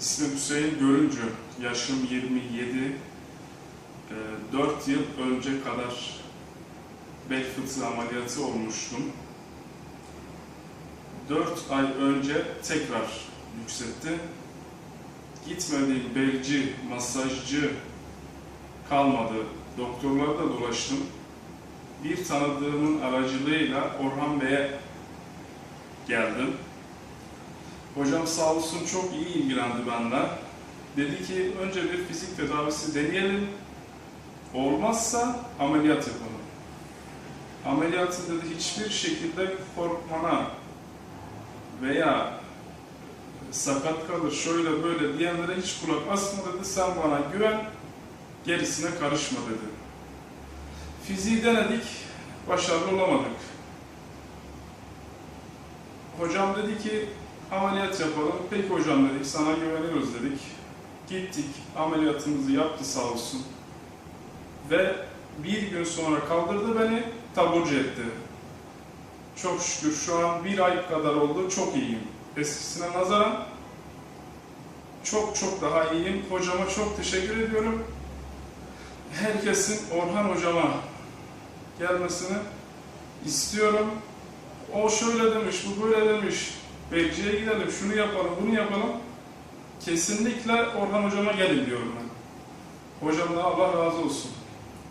İsmim Hüseyin Görüncü. Yaşım 27. 4 yıl önce kadar bel fıtığı ameliyatı olmuştum. 4 ay önce tekrar yükseltti. Gitmediğim belci, masajcı kalmadı. Doktorlarda dolaştım. Bir tanıdığımın aracılığıyla Orhan Bey'e geldim. Hocam sağ olsun çok iyi ilgilendi benden. Dedi ki önce bir fizik tedavisi deneyelim. Olmazsa ameliyat yapalım. Ameliyatı dedi hiçbir şekilde korkmana veya sakat kalır şöyle böyle diyenlere hiç kulak asma dedi. Sen bana güven, gerisine karışma dedi. Fiziği denedik, başarılı olamadık. Hocam dedi ki ameliyat yapalım. Peki hocam dedik, sana güveniyoruz dedik. Gittik, ameliyatımızı yaptı sağ olsun. Ve bir gün sonra kaldırdı beni, taburcu etti. Çok şükür şu an bir ay kadar oldu, çok iyiyim. Eskisine nazaran çok çok daha iyiyim. Hocama çok teşekkür ediyorum. Herkesin Orhan hocama gelmesini istiyorum. O şöyle demiş, bu böyle demiş. Belçika'ya gidelim, şunu yapalım, bunu yapalım. Kesinlikle Orhan hocama gelin diyorum ben. Hocamdan Allah razı olsun.